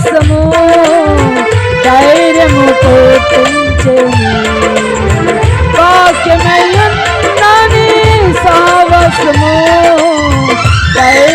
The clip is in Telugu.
విశ్వాసము ధైర్యము పుట్టించము వాక్యమయ్యున్నని సాహసము ధైర్యం